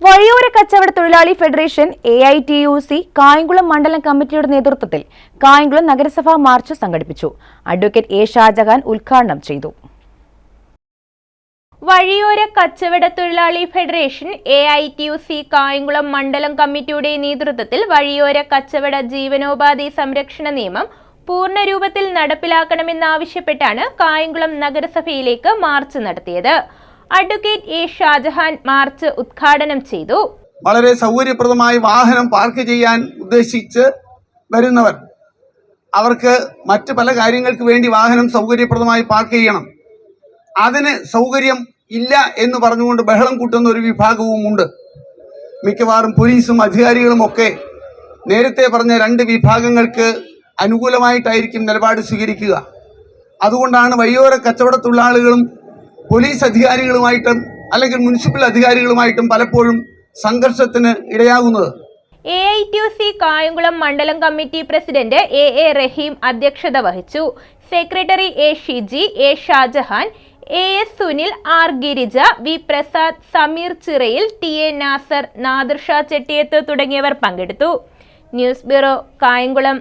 വഴിയോര കച്ചവട തൊഴിലാളി federation A I T U C Kayamkulam മണ്ഡലം കമ്മിറ്റിയുടെ നേതൃത്വത്തിൽ കായംകുളം നഗരസഭാ മാർച്ച് സംഘടിപ്പിച്ചു. അഡ്വക്കേറ്റ് എ ഷാജഹാൻ ഉദ്ഘാടനം ചെയ്തു. വഴിയോര കച്ചവട തൊഴിലാളി federation A I T U C Kayamkulam മണ്ഡലം കമ്മിറ്റിയുടെ നേതൃത്വത്തിൽ വഴിയോര കച്ചവട ജീവനോപാധി സംരക്ഷണ നിയമം പൂർണരൂപത്തിൽ നടപ്പിലാക്കണമെന്നാവശ്യപ്പെട്ടാണ് കായംകുളം നഗരസഭയിലേക്ക് മാർച്ച് നടത്തിയത്. അഡ്വക്കേറ്റ് എ ഷാജഹാൻ മാർച്ച് ഉദ്ഘാടനം ചെയ്തു. വളരെ സൗകര്യപ്രദമായി വാഹനം പാർക്ക് ചെയ്യാൻ ഉദ്ദേശിച്ച് വരുന്നവർ അവർക്ക് മറ്റ് പല കാര്യങ്ങൾക്ക് വേണ്ടി വാഹനം സൗകര്യപ്രദമായി പാർക്ക് ചെയ്യണം. അതിന് സൗകര്യം ഇല്ല എന്ന് പറഞ്ഞുകൊണ്ട് ബഹളം കൂട്ടുന്ന ഒരു വിഭാഗവും ഉണ്ട്. മിക്കവാറും പോലീസും അധികാരികളും ഒക്കെ നേരത്തെ പറഞ്ഞ രണ്ട് വിഭാഗങ്ങൾക്ക് അനുകൂലമായിട്ടായിരിക്കും നിലപാട് സ്വീകരിക്കുക. അതുകൊണ്ടാണ് വഴിയോര കച്ചവട തൊഴിലാളികളും പോലീസ് അധികാരികളുമായിട്ടും അല്ലെങ്കിൽ മുനിസിപ്പൽ അധികാരികളുമായിട്ടും പലപ്പോഴും സംഘർഷത്തിന് ഇടയാകുന്നത്. A I T C Kayamkulam മണ്ഡലം committee president A A Rahim അധ്യക്ഷത വഹിച്ചു. Secretary A Shiji A Shajahan A S Sunil R Girija V Prasad Sameer Chirayil T A Nasar Nadirsha Chettiyath തുടങ്ങിയവർ പങ്കെടുത്തു. News bureau Kayamkulam.